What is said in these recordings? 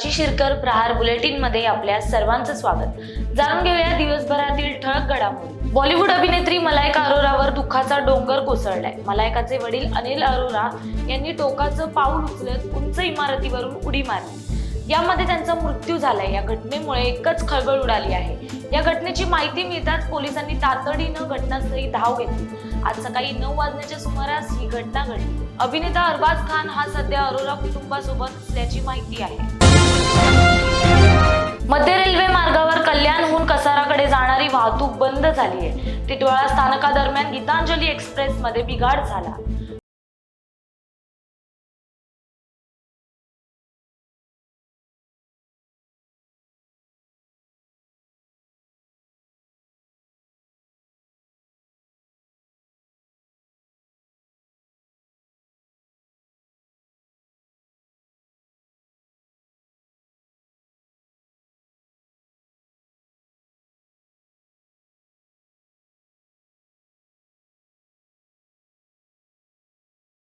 प्राची शिरकर प्रहार बुलेटिनमध्ये आपल्या सर्वांचं स्वागत. जाणून घेऊया दिवसभरातील ठळक घडामोडी. बॉलिवूड अभिनेत्री मलायका अरोरावर दुःखाचा डोंगर कोसळलाय. मलायकाचे वडील अनिल अरोरा यांनी टोकाचं पाऊल उचलत उंच इमारतीवरून उडी मारली. यामध्ये त्यांचा मृत्यू झालाय. या घटनेमुळे एकच खळबळ उडाली आहे. या घटनेची माहिती मिळताच पोलिसांनी तातडीनं घटनास्थळी धाव घेतली. आज सकाळी नऊ वाजण्याच्या सुमारास ही घटना घडली. अभिनेता अरबाज खान हा सध्या अरोरा कुटुंबासोबत असल्याची माहिती आहे. मध्य रेल्वे मार्गावर कल्याणहून कसाराकडे जाणारी वाहतूक बंद झाली आहे टिटवाळा स्थानकादरम्यान गीतांजली एक्सप्रेस मध्ये बिघाड झाला.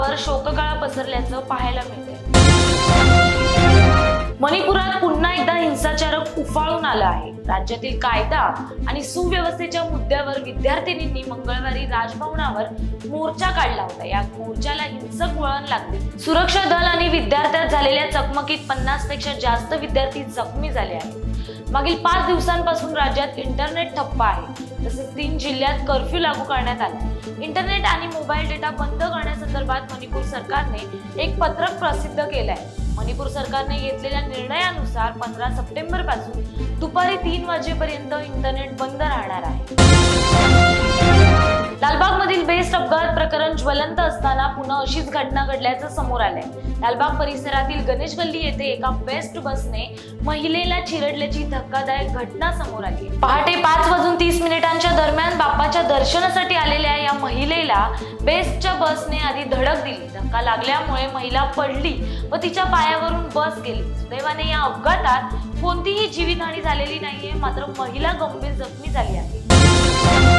वर शोककळा पसरल्याचं पाहायला मिळते मणिपुरात पुन्हा एकदा हिंसाचार उफाळून आला आहे. राज्यातील कायदा आणि सुव्यवस्थेच्या मुद्द्यावर विद्यार्थिनींनी मंगळवारी राजभवनावर मोर्चा काढला होता. या मोर्चाला हिंसक वळण लागले. सुरक्षा दल आणि विद्यार्थ्यात झालेल्या चकमकीत पन्नासपेक्षा जास्त विद्यार्थी जखमी झाले आहेत. मागील पाच दिवसांपासून राज्यात इंटरनेट ठप्प आहे. तसेच तीन जिल्ह्यात कर्फ्यू लागू करण्यात आला. इंटरनेट आणि मोबाईल डेटा बंद करण्यात संदर्भात मणिपूर सरकारने एक पत्रक प्रसिद्ध केलं आहे मणिपूर सरकारने घेतलेल्या निर्णयानुसार पंधरा सप्टेंबरपासून दुपारी तीन वाजेपर्यंत इंटरनेट बंद राहणार आहे. बेस्ट अपघात प्रकरण ज्वलंत असताना पुन्हा अशीच घटना घडल्याचं समोर आलंय. लालबाग परिसरातील गणेश गल्ली येथे एका बेस्ट बसने महिलेला चिरडल्याची धक्कादायक घटना समोर आली. पहाटे पाच वाजून तीस मिनिटांच्या दरम्यान बाप्पाच्या दर्शनासाठी आलेल्या या महिलेला बेस्टच्या बसने आधी धडक दिली. धक्का लागल्यामुळे महिला पडली व तिच्या पायावरून बस गेली. सुदैवाने या अपघातात कोणतीही जीवितहानी झालेली नाहीये मात्र महिला गंभीर जखमी झाली आहे.